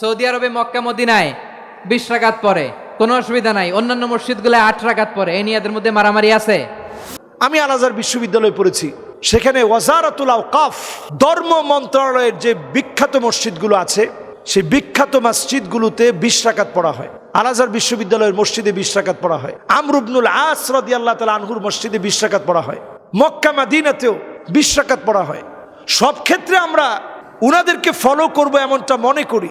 Saudi আরবে মক্কা, মদিনায় বিশ রাকাত পরে কোনো অসুবিধা নাই। অন্যান্য মসজিদগুলো আট রাকাত পরে এই নিয়ে এদের মধ্যে মারামারি আছে। আমি আল আজহার বিশ্ববিদ্যালয়ে পড়েছি। সেখানে ওয়াজারাতুল আওকাফ ধর্ম মন্ত্রণালয়ের যে বিখ্যাত মসজিদগুলো আছে, সেই বিখ্যাত মসজিদগুলোতে বিশ রাকাত পড়া হয়। আল আজহার বিশ্ববিদ্যালয়ের মসজিদে বিশ রাকাত পড়া হয়। আমরুবনুল আস রদি আল্লাহ তালা আনহুর মসজিদে বিশ রাকাত পড়া হয়। মক্কা, মাদিনাতেও বিশ রাকাত পড়া হয়। সব ক্ষেত্রে আমরা উনাদেরকে ফলো করব এমনটা মনে করি।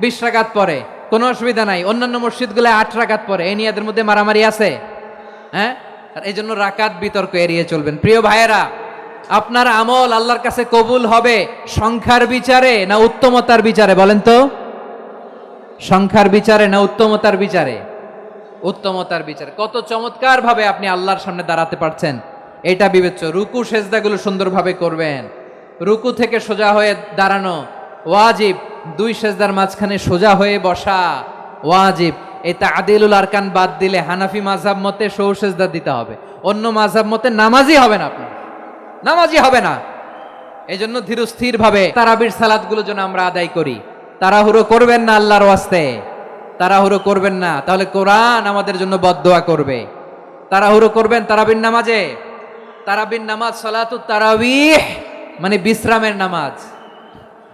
বিশ রাকাত পরে, কোনো অসুবিধা নাই। অন্যান্য মসজিদগুলো আট রাকাত পরে, এই নিয়ে এদের মধ্যে মারামারি আছে। হ্যাঁ? এই জন্য রাকাত বিতর্ক এড়িয়ে চলবেন। প্রিয় ভাইয়েরা, আপনার আমল আল্লাহর কাছে কবুল হবে সংখ্যার বিচারে না উত্তমতার বিচারে? বলেন তো। সংখ্যার বিচারে না উত্তমতার বিচারে? উত্তমতার বিচারে। কত চমৎকার ভাবে আপনি আল্লাহর সামনে দাঁড়াতে পারছেন। এটা বিবেচ্য। রুকু, সেজদাগুলো সুন্দরভাবে করবেন। রুকু থেকে সোজা হয়ে দাঁড়ানো ওয়াজিব, দুই সেজদার মাঝখানে সোজা হয়ে বসা। ওয়াজিব, এই তাদিলুল আরকান বাদ দিলে হানাফি মাঝাব মতে সৌ সেজদা দিতে হবে। অন্য মাঝাব মতে নামাজই হবে না আপনি নামাজই হবে না। এই জন্য ধীরস্থির ভাবে তারাবির সালাদগুলো যেন আমরা আদায় করি। তাড়াহুড়ো করবেন না আল্লাহর ওয়াস্তে। তাড়াহুড়ো করবেন না। তাহলে কোরআন আমাদের জন্য বদদোয়া করবে। তাড়াহুড়ো করবেন তারাবির নামাজে। তারাবির নামাজ সালাতু তারাবিহ মানে বিশ্রামের নামাজ।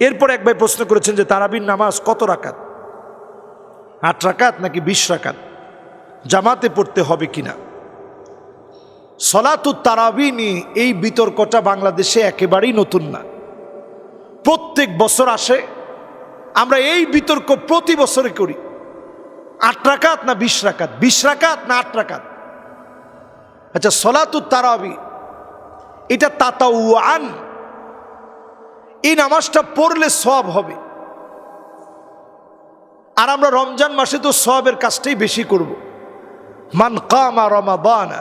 এরপর এক ভাই প্রশ্ন করেছেন যে তারাবির নামাজ কত রাকাত? আট রাকাত নাকি বিশ রাকাত? জামাতে পড়তে হবে কিনা? সলাতু তারাবি নিয়ে এই বিতর্কটা বাংলাদেশে একেবারেই নতুন না। প্রত্যেক বছর আসে, আমরা এই বিতর্ক প্রতি বছরে করি। আট রাকাত না বিশ রাকাত? বিশ রাকাত না আট রাকাত? আচ্ছা সলাতু তারাবি, এটা তাতাউয়ান এই নামাজটা পড়লে সব হবে। আর আমরা রমজান মাসে তো সবের কাজটাই বেশি করব। মান কামা রমাদানা,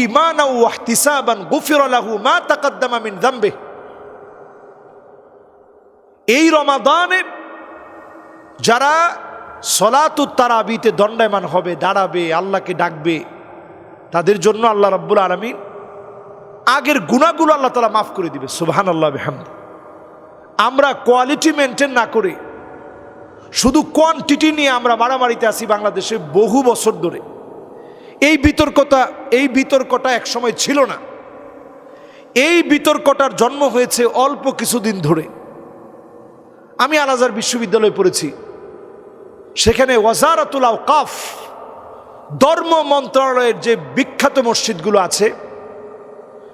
ঈমানা ওয়া ইহতিসাবান গুফিরা লাহু মা তাকাদ্দামা মিন যামবে এই রমাদানে যারা সলাতু তারাবিতে দণ্ডায়মান হবে, দাঁড়াবে, আল্লাহকে ডাকবে, তাদের জন্য আল্লাহ রাব্বুল আলামিন আগের গুণাগুলো আল্লাহ তালা মাফ করে দিবে। সুবহান আল্লাহ বেহামদ। আমরা কোয়ালিটি মেনটেন না করে। শুধু কোয়ান্টিটি নিয়ে আমরা মারামারিতে আসি বাংলাদেশে বহু বছর ধরে। এই বিতর্কতা, এই বিতর্কটা একসময় ছিল না। এই বিতর্কটার জন্ম হয়েছে অল্প কিছুদিন ধরে। আমি আল আজহার বিশ্ববিদ্যালয়ে পড়েছি। সেখানে ওয়াজারাতুল আওকাফ, ধর্ম মন্ত্রণালয়ের যে বিখ্যাত মসজিদগুলো আছে,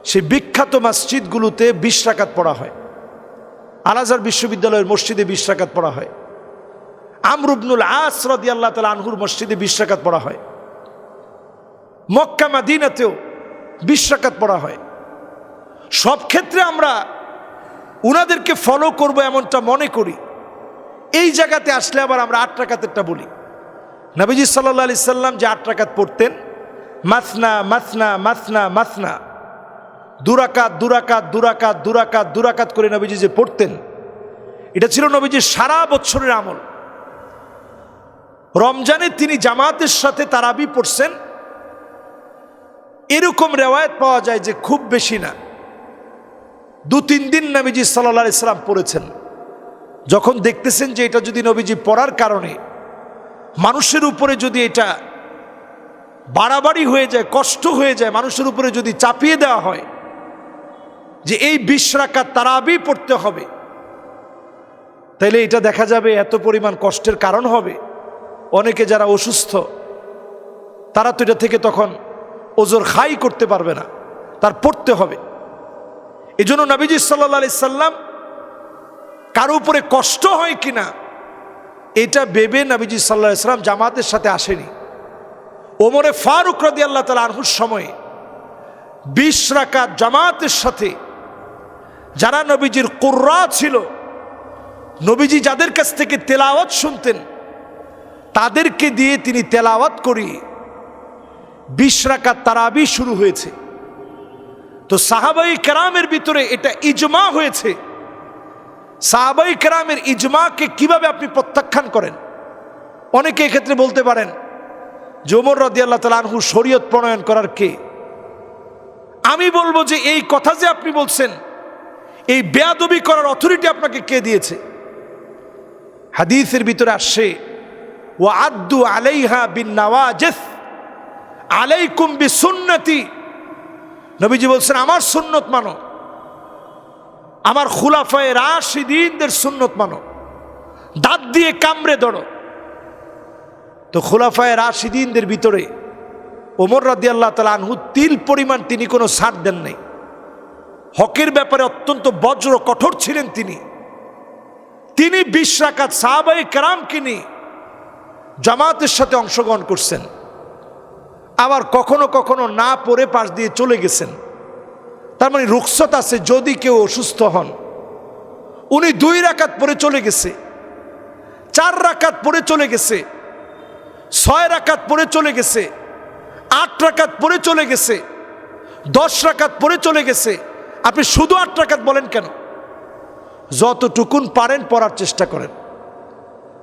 সেই বিখ্যাত মসজিদগুলোতে বিশ রাকাত পড়া হয়। আলাজার বিশ্ববিদ্যালয়ের মসজিদে বিশ রাকাত পড়া হয়। আমরুবনুল আস রদি আল্লাহ তালা আনহুর মসজিদে বিশ রাকাত পড়া হয়। মক্কা মাদিনাতেও বিশ রাকাত পড়া হয়। সব ক্ষেত্রে আমরা উনাদেরকে ফলো করব এমনটা মনে করি। এই জায়গাতে আসলে আবার আমরা আট রাকাতেরটা বলি। নবীজি সাল্লা সাল্লাম যে আট রাকাত পড়তেন, মাসনা মাসনা মাসনা মাসনা। দুরাকাত দুরাকাত দুরাকাত দুরাকাত দুরাকাত করে নবীজি যে পড়তেন, এটা ছিল নবীজির সারা বছরের আমল। রমজানে তিনি জামাতের সাথে তারাবি পড়ছেন। এরকম রেওয়ায়ত পাওয়া যায় যে খুব বেশি না। দু, তিন দিন নবীজি সাল্লা ইসলাম পড়েছেন। যখন দেখতেছেন যে এটা যদি নবীজি পড়ার কারণে মানুষের উপরে যদি এটা বাড়াবাড়ি হয়ে যায়, কষ্ট হয়ে যায়, মানুষের উপরে যদি চাপিয়ে দেওয়া হয় যে এই বিশ রাকাত তারাবি পড়তে হবে। তাইলে এটা দেখা যাবে এত পরিমাণ কষ্টের কারণ হবে। অনেকে যারা অসুস্থ, তারা তো এটা থেকে তখন ওজোর খাই করতে পারবে না, তার পড়তে হবে। এই জন্য নবীজি সাল্লা সাল্লাম কারও উপরে কষ্ট হয় কিনা এটা ভেবে নবীজি সাল্লাহ সাল্লাম জামাতের সাথে আসেনি। ওমরে ফারুক রাদি আল্লাহ তালা আনহুর সময়ে বিশ রাকাত জামাতের সাথে যারা নবীজির কুর্রা ছিল, নবীজি যাদের কাছ থেকে তেলাওয়াত শুনতেন, তাদেরকে দিয়ে তিনি তেলাওয়াত করিয়ে বিশ রাকাত তারাবি শুরু হয়েছে। তো সাহাবাই কেরামের ভিতরে এটা ইজমা হয়েছে। সাহাবাই কেরামের ইজমাকে কীভাবে আপনি প্রত্যাখ্যান করেন? অনেকে এক্ষেত্রে বলতে পারেন, যে ওমর রদি আল্লাহ আনহু শরীয়ত প্রণয়ন করার কে? আমি বলব যে এই কথা যে আপনি বলছেন এই বেয়াদবি করার অথরিটি আপনাকে কে দিয়েছে? হাদিসের ভিতরে আসছে ও আদু আলাইহা বিন নওয়াজেস, আলাইকুম বি সুন্নতি নবীজি বলছেন, আমার সুন্নত মানো। আমার খুলাফায় রাশিদিনদের সুন্নত মানো। দাঁত দিয়ে কামড়ে ধরো। তো খোলাফায় রাশিদিনদের ভিতরে ওমর রাদি আল্লাহ তালা আনহু তিল পরিমাণ তিনি কোনো ছাড় দেন নাই। হকের ব্যাপারে অত্যন্ত বজ্র, কঠোর ছিলেন তিনি। তিনি বিশ রাকাত সাহাবাই কেরামকে নিয়ে জামাতের সাথে অংশগ্রহণ করছেন। আবার কখনো কখনো না পড়ে পাশ দিয়ে চলে গেছেন। তার মানে রুখসত আছে যদি কেউ অসুস্থ হন। উনি দুই রাকাত পরে চলে গেছে, চার রাকাত পরে চলে গেছে, ছয় রাকাত পরে চলে গেছে, আট রাকাত পরে চলে গেছে, দশ রাকাত পরে চলে গেছে আপনি শুধু আট রাকাত বলেন কেন? যতটুকুন পারেন পড়ার চেষ্টা করেন।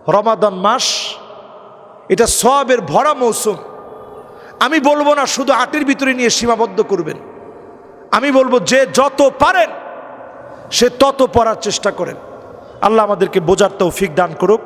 রমাদান মাস, এটা সবের ভরা মৌসুম। আমি বলব না শুধু আটের ভিতরে নিয়ে সীমাবদ্ধ করবেন। আমি বলব যে যত পারেন, সে তত পড়ার চেষ্টা করেন। আল্লাহ আমাদেরকে বোঝার তৌফিক দান করুক।